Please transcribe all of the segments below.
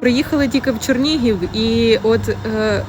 Приїхали тільки в Чернігів, і от е,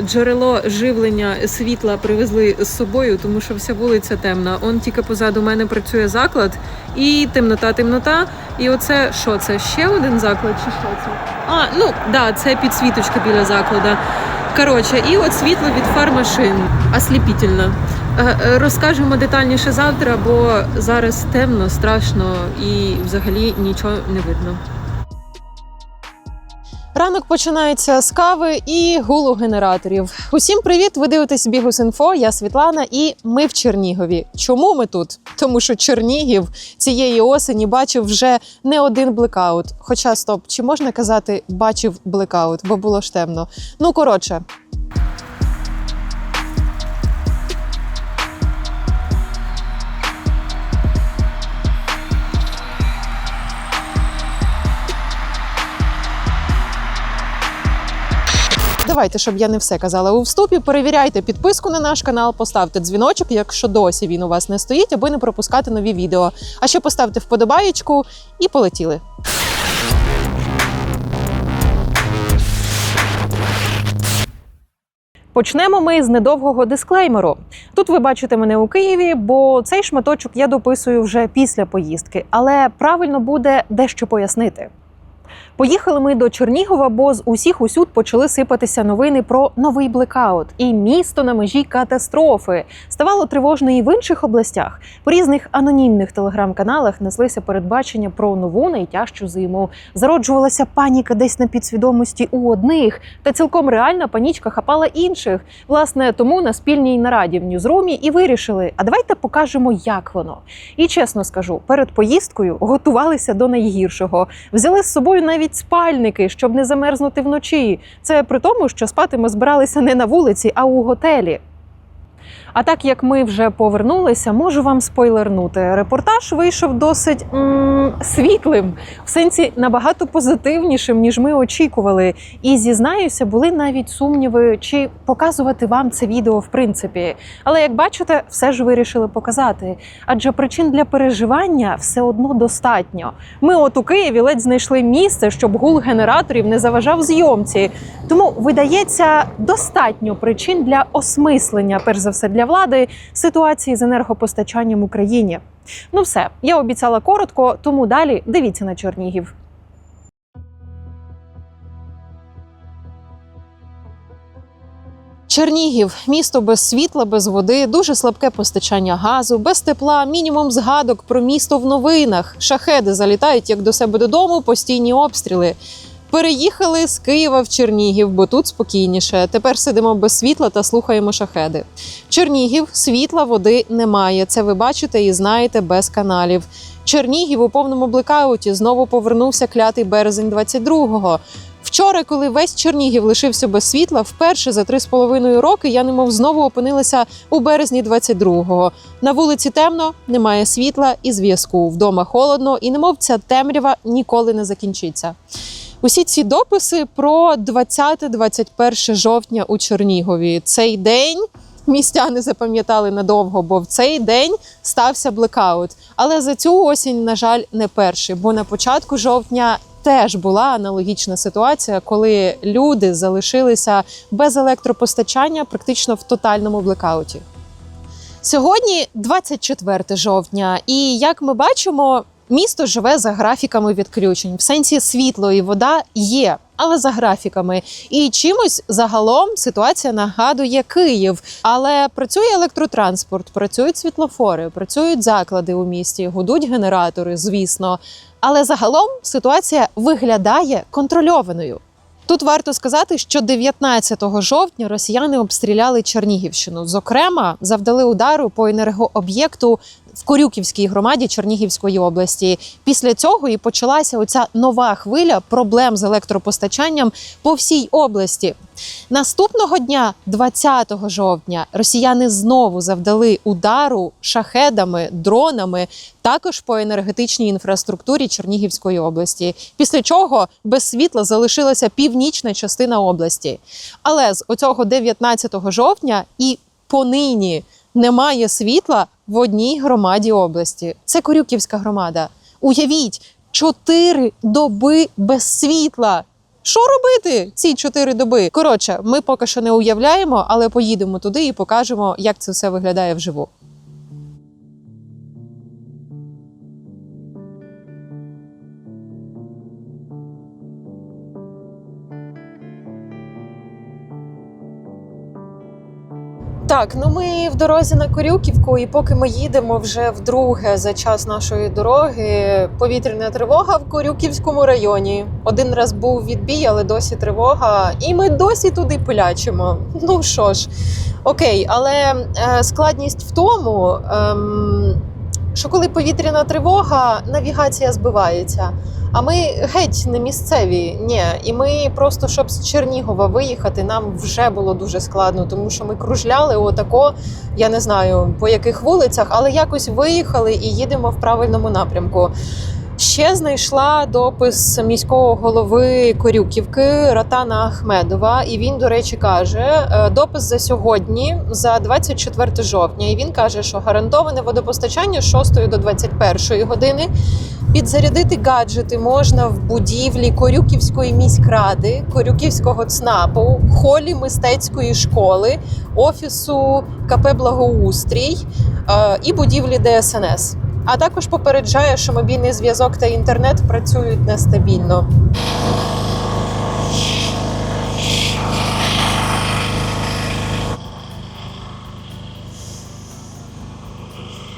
джерело живлення світла привезли з собою, тому що вся вулиця темна. Он тільки позаду мене працює заклад, і темнота, темнота. І оце що це? Ще один заклад, чи що це? А, ну да, це підсвіточка біля закладу. Коротше, і от світло від фар машин. Осліпітельно. Е, е, Розкажемо детальніше завтра, бо зараз темно, страшно і взагалі нічого не видно. Ранок починається з кави і гулу генераторів. Усім привіт! Ви дивитесь Бігус.Інфо, Я Світлана, і ми в Чернігові. Чому ми тут? Тому що Чернігів цієї осені бачив вже не один блекаут. Хоча стоп, чи можна казати бачив блекаут, бо було ж темно. Ну коротше. Давайте, щоб я не все казала у вступі. Перевіряйте підписку на наш канал, поставте дзвіночок, якщо досі він у вас не стоїть, аби не пропускати нові відео. А ще поставте вподобаєчку і полетіли. Почнемо ми з недовгого дисклеймеру. Тут ви бачите мене у Києві, бо цей шматочок я дописую вже після поїздки, але правильно буде дещо пояснити. Поїхали ми до Чернігова, бо з усіх усюд почали сипатися новини про новий блекаут. І місто на межі катастрофи ставало тривожно і в інших областях. По різних анонімних телеграм-каналах неслися передбачення про нову найтяжчу зиму. Зароджувалася паніка десь на підсвідомості у одних, та цілком реальна панічка хапала інших. Власне, тому на спільній нараді в Ньюзрумі і вирішили: а давайте покажемо, як воно. І чесно скажу, перед поїздкою готувалися до найгіршого. Взяли з собою навіть спальники, щоб не замерзнути вночі. Це при тому, що спати ми збиралися не на вулиці, а у готелі. А так як ми вже повернулися, можу вам спойлернути. Репортаж вийшов досить м- світлим, в сенсі набагато позитивнішим, ніж ми очікували. І зізнаюся, були навіть сумніви, чи показувати вам це відео в принципі. Але як бачите, все ж вирішили показати. Адже причин для переживання все одно достатньо. Ми, от у Києві, ледь знайшли місце, щоб гул генераторів не заважав зйомці. Тому видається достатньо причин для осмислення, перш за все, для влади ситуації з енергопостачанням Україні. Ну все, я обіцяла коротко, тому далі дивіться на Чернігів. Чернігів місто без світла, без води, дуже слабке постачання газу, без тепла, мінімум згадок про місто в новинах. Шахеди залітають як до себе додому, постійні обстріли. Переїхали з Києва в Чернігів, бо тут спокійніше. Тепер сидимо без світла та слухаємо шахеди. Чернігів світла, води немає. Це ви бачите і знаєте без каналів. Чернігів у повному блекауті знову повернувся клятий березень 22-го. Вчора, коли весь Чернігів лишився без світла, вперше за три з половиною роки я немов знову опинилася у березні 22-го. На вулиці темно, немає світла і зв'язку. Вдома холодно, і немов ця темрява ніколи не закінчиться. Усі ці дописи про 20-21 жовтня у Чернігові. Цей день містяни запам'ятали надовго, бо в цей день стався блекаут. Але за цю осінь, на жаль, не перший, бо на початку жовтня. Теж була аналогічна ситуація, коли люди залишилися без електропостачання практично в тотальному блекауті. Сьогодні 24 жовтня, і як ми бачимо, місто живе за графіками відключень. В сенсі світло і вода є, але за графіками. І чимось загалом ситуація нагадує Київ. Але працює електротранспорт, працюють світлофори, працюють заклади у місті, гудуть генератори, звісно. Але загалом ситуація виглядає контрольованою. Тут варто сказати, що 19 жовтня росіяни обстріляли Чернігівщину. Зокрема, завдали удару по енергооб'єкту в Корюківській громаді Чернігівської області. Після цього і почалася оця нова хвиля проблем з електропостачанням по всій області. Наступного дня, 20 жовтня, росіяни знову завдали удару шахедами, дронами, також по енергетичній інфраструктурі Чернігівської області. Після чого без світла залишилася північна частина області. Але з оцього 19 жовтня і понині немає світла в одній громаді області. Це Корюківська громада. Уявіть, чотири доби без світла. Що робити ці чотири доби? Коротше, ми поки що не уявляємо, але поїдемо туди і покажемо, як це все виглядає вживу. Так, ну ми в дорозі на Корюківку, і поки ми їдемо вже вдруге за час нашої дороги, повітряна тривога в Корюківському районі. Один раз був відбій, але досі тривога, і ми досі туди пилячимо. Ну що ж, окей, але е, складність в тому, ем, що коли повітряна тривога, навігація збивається. А ми геть не місцеві. Ні, і ми просто щоб з Чернігова виїхати, нам вже було дуже складно, тому що ми кружляли отако, я не знаю по яких вулицях, але якось виїхали і їдемо в правильному напрямку. Ще знайшла допис міського голови Корюківки Ратана Ахмедова, і він, до речі, каже: е, допис за сьогодні, за 24 жовтня. І він каже, що гарантоване водопостачання з 6 до 21 години. Підзарядити гаджети можна в будівлі Корюківської міськради, Корюківського ЦНАПу, холі мистецької школи, офісу КП Благоустрій е, і будівлі ДСНС. А також попереджає, що мобільний зв'язок та інтернет працюють нестабільно.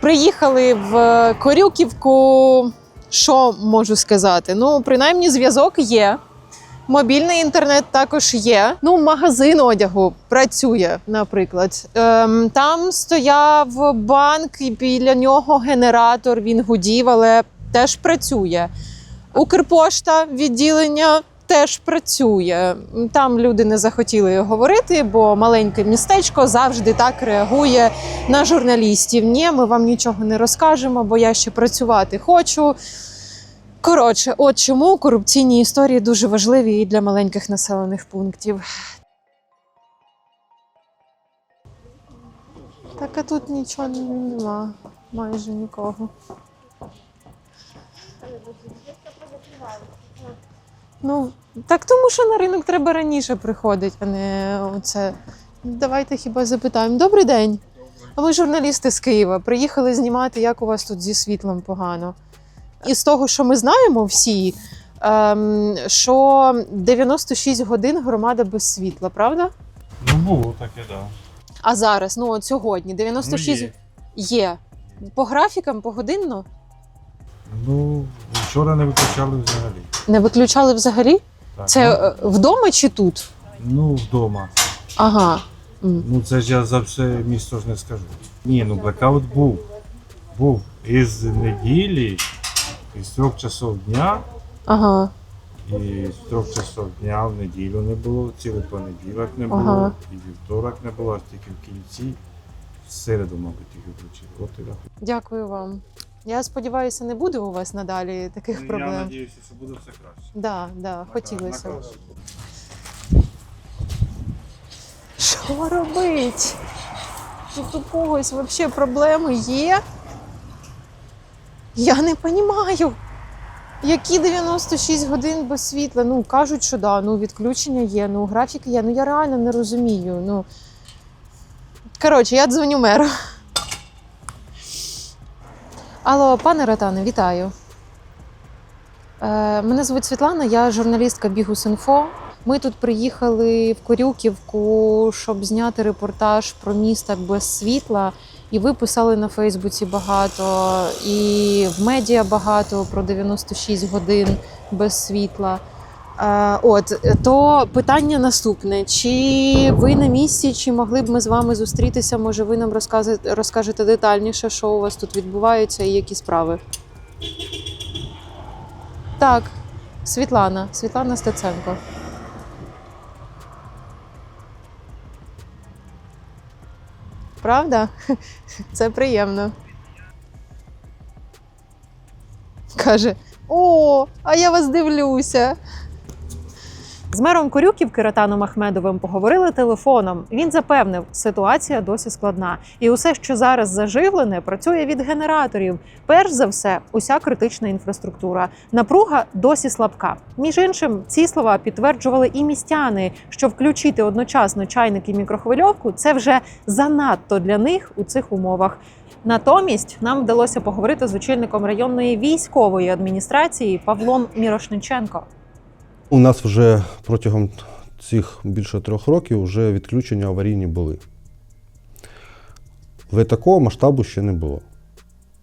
Приїхали в Корюківку. Що можу сказати? Ну, принаймні, зв'язок є. Мобільний інтернет також є. Ну, магазин одягу працює, наприклад. Ем, там стояв банк, і біля нього генератор, він гудів, але теж працює. Укрпошта відділення теж працює. Там люди не захотіли говорити, бо маленьке містечко завжди так реагує на журналістів. Ні, ми вам нічого не розкажемо, бо я ще працювати хочу. Коротше, от чому корупційні історії дуже важливі і для маленьких населених пунктів. Так, а тут нічого нема, майже нікого. Ну, так тому що на ринок треба раніше приходити, а не оце. Давайте хіба запитаємо. Добрий день. А ми журналісти з Києва. Приїхали знімати, як у вас тут зі світлом погано. І з того, що ми знаємо всі, ем, що 96 годин громада без світла, правда? Ну, було таке, так. А зараз, ну от сьогодні, 96 Ну, є. є. По графікам, погодинно? Ну, вчора не виключали взагалі. Не виключали взагалі? Так, Це е, вдома чи тут? Ну, вдома. Ага. М. Ну, це ж я за все місто ж не скажу. Ні, ну блекаут був. Був із неділі, із трьох часов дня, Ага. і з трьох часов дня в неділю не було, цілий понеділок не було, Ага. і вівторок не було, аж тільки в кінці. В середу, мабуть, тільки включили. От і рахуй. Дякую вам. Я сподіваюся, не буде у вас надалі таких Ну, Я проблем. сподіваюся, що буде все краще. Да, да, хотілося. Б. Що робить? Тут у когось взагалі проблеми є? Я не розумію. Які 96 годин без світла? Ну, кажуть, що да, ну відключення є, ну графіки є. Ну я реально не розумію. Ну. Коротше, я дзвоню меру. Алло, пане Ратане, вітаю. Е, мене звуть Світлана, я журналістка Бігус.Інфо. Ми тут приїхали в Корюківку, щоб зняти репортаж про міста без світла. І ви писали на Фейсбуці багато, і в медіа багато про 96 годин без світла. Е, От то питання наступне: чи ви на місці, чи могли б ми з вами зустрітися? Може, ви нам розкажете, розкажете детальніше, що у вас тут відбувається і які справи? Так, Світлана, Світлана Стеценко. Правда? Це приємно. Каже: О, а я вас дивлюся. З мером Корюківки Ратаном Ахмедовим поговорили телефоном. Він запевнив, ситуація досі складна, і усе, що зараз заживлене, працює від генераторів. Перш за все, уся критична інфраструктура. Напруга досі слабка. Між іншим, ці слова підтверджували і містяни, що включити одночасно чайник і мікрохвильовку це вже занадто для них у цих умовах. Натомість нам вдалося поговорити з очільником районної військової адміністрації Павлом Мірошниченко. У нас вже протягом цих більше трьох років вже відключення аварійні були. Але такого масштабу ще не було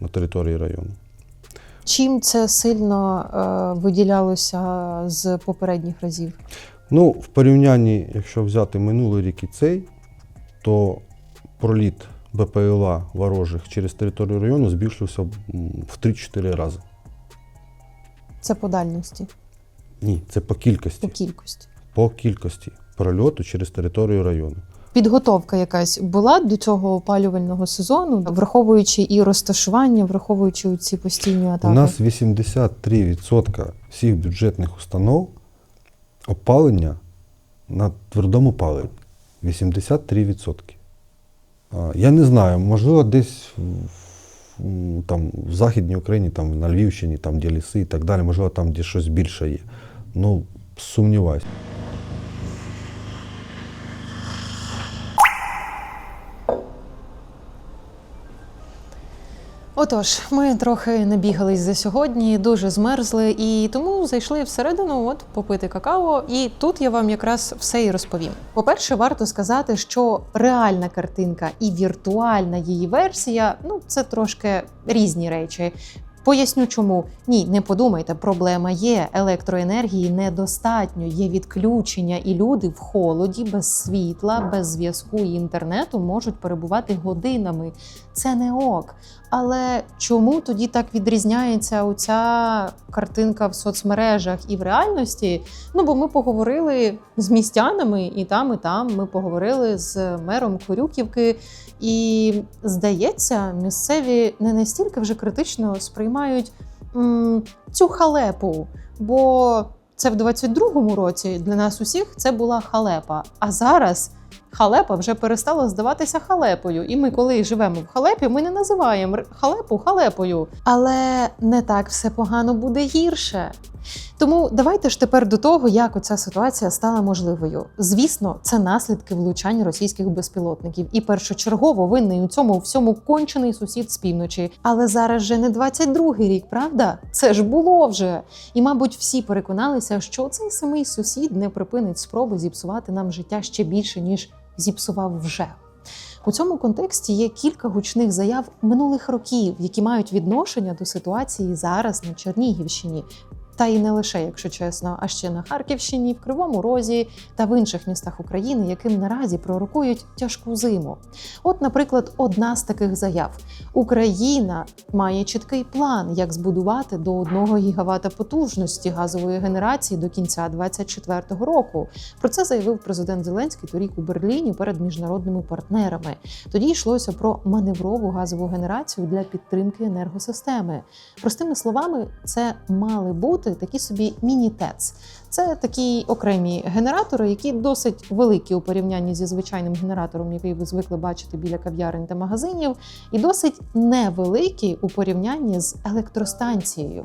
на території району. Чим це сильно е, виділялося з попередніх разів? Ну, в порівнянні, якщо взяти минулий рік і цей, то проліт БПЛА ворожих через територію району збільшився в 3-4 рази. Це по дальності, Ні, це по по кількості. кількості. По кількості прольоту через територію району. Підготовка якась була до цього опалювального сезону, враховуючи і розташування, враховуючи ці постійні атаки. У нас 83% всіх бюджетних установ опалення на твердому паливі. 83%. Я не знаю, можливо, десь там, в Західній Україні, там, на Львівщині, там, де ліси і так далі, можливо, там де щось більше є. Ну, сумніваюсь. Отож, ми трохи набігались за сьогодні, дуже змерзли, і тому зайшли всередину, от попити какао. І тут я вам якраз все і розповім. По-перше, варто сказати, що реальна картинка і віртуальна її версія ну це трошки різні речі. Поясню, чому ні, не подумайте, проблема є. Електроенергії недостатньо, є відключення, і люди в холоді, без світла, без зв'язку і інтернету можуть перебувати годинами. Це не ок. Але чому тоді так відрізняється оця картинка в соцмережах і в реальності? Ну бо ми поговорили з містянами, і там, і там ми поговорили з мером Корюківки. І здається, місцеві не настільки вже критично сприймають м, цю халепу. Бо це в 22-му році для нас усіх це була халепа. А зараз халепа вже перестала здаватися халепою. І ми, коли живемо в халепі, ми не називаємо халепу халепою. Але не так все погано буде гірше. Тому давайте ж тепер до того, як оця ситуація стала можливою. Звісно, це наслідки влучань російських безпілотників, і першочергово винний у цьому всьому кончений сусід з півночі. Але зараз же не 22-й рік, правда? Це ж було вже. І, мабуть, всі переконалися, що цей самий сусід не припинить спроби зіпсувати нам життя ще більше, ніж зіпсував вже. У цьому контексті є кілька гучних заяв минулих років, які мають відношення до ситуації зараз на Чернігівщині. Та і не лише, якщо чесно, а ще на Харківщині, в Кривому Розі та в інших містах України, яким наразі пророкують тяжку зиму. От, наприклад, одна з таких заяв: Україна має чіткий план, як збудувати до 1 гігавата потужності газової генерації до кінця 2024 року. Про це заявив президент Зеленський торік у Берліні перед міжнародними партнерами. Тоді йшлося про маневрову газову генерацію для підтримки енергосистеми. Простими словами, це мали бути такі собі міні-ТЕЦ. Це такі окремі генератори, які досить великі у порівнянні зі звичайним генератором, який ви звикли бачити біля кав'ярень та магазинів, і досить невеликі у порівнянні з електростанцією.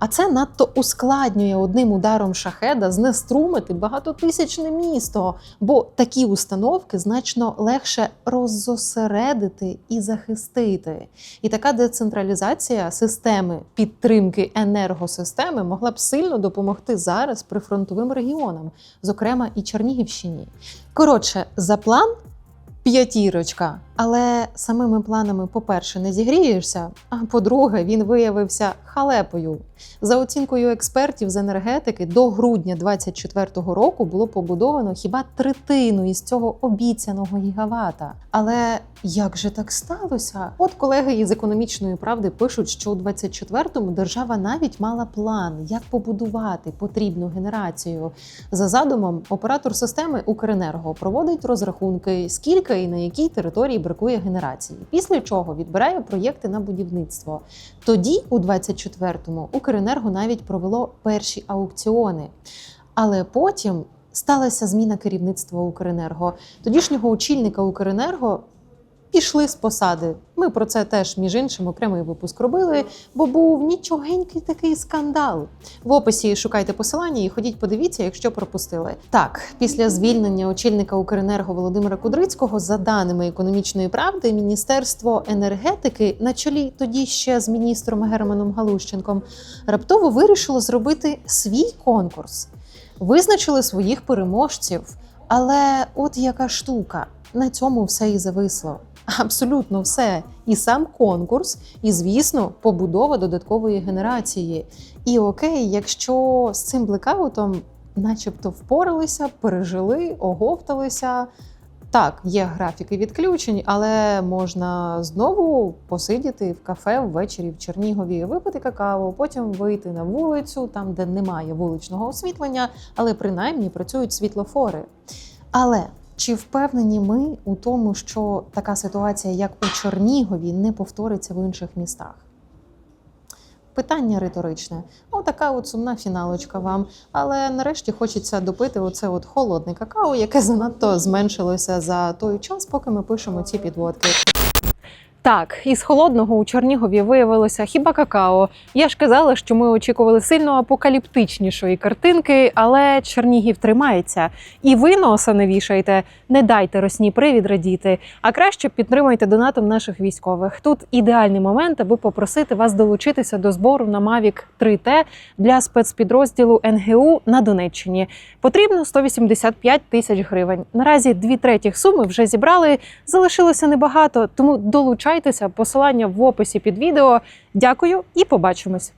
А це надто ускладнює одним ударом шахеда знеструмити багатотисячне місто, бо такі установки значно легше роззосередити і захистити. І така децентралізація системи підтримки енергосистеми могла б сильно допомогти зараз прифронтовим регіонам, зокрема і Чернігівщині. Коротше, за план п'ятірочка. Але самими планами, по-перше, не зігрієшся. А по-друге, він виявився халепою. За оцінкою експертів з енергетики, до грудня 2024 року було побудовано хіба третину із цього обіцяного гігавата. Але як же так сталося? От колеги із економічної правди пишуть, що у 24-му держава навіть мала план, як побудувати потрібну генерацію. За задумом, оператор системи Укренерго проводить розрахунки, скільки і на якій території бракує генерації, після чого відбирає проєкти на будівництво. Тоді, у 24-му, Укренерго навіть провело перші аукціони. Але потім сталася зміна керівництва Укренерго. Тодішнього очільника Укренерго пішли з посади. Ми про це теж, між іншим, окремий випуск робили, бо був нічогенький такий скандал. В описі шукайте посилання і ходіть, подивіться, якщо пропустили. Так, після звільнення очільника Укренерго Володимира Кудрицького, за даними економічної правди, Міністерство енергетики на чолі тоді ще з міністром Германом Галущенком раптово вирішило зробити свій конкурс, визначили своїх переможців. Але от яка штука, на цьому все і зависло. Абсолютно все. І сам конкурс, і, звісно, побудова додаткової генерації. І окей, якщо з цим блекаутом начебто впоралися, пережили, оговталися. Так, є графіки відключень, але можна знову посидіти в кафе ввечері в Чернігові, випити какао, потім вийти на вулицю, там, де немає вуличного освітлення, але принаймні працюють світлофори. Але чи впевнені ми у тому, що така ситуація, як у Чернігові, не повториться в інших містах? Питання риторичне. Отака от сумна фіналочка вам. Але нарешті хочеться допити оце от холодне какао, яке занадто зменшилося за той час, поки ми пишемо ці підводки. Так, із холодного у Чернігові виявилося хіба какао. Я ж казала, що ми очікували сильно апокаліптичнішої картинки, але Чернігів тримається. І ви носа не вішайте, не дайте росні привід радіти, а краще підтримайте донатом наших військових. Тут ідеальний момент, аби попросити вас долучитися до збору на Mavic 3T для спецпідрозділу НГУ на Донеччині. Потрібно 185 тисяч гривень. Наразі дві третіх суми вже зібрали. Залишилося небагато, тому долучайтеся. Посилання в описі під відео. Дякую і побачимось.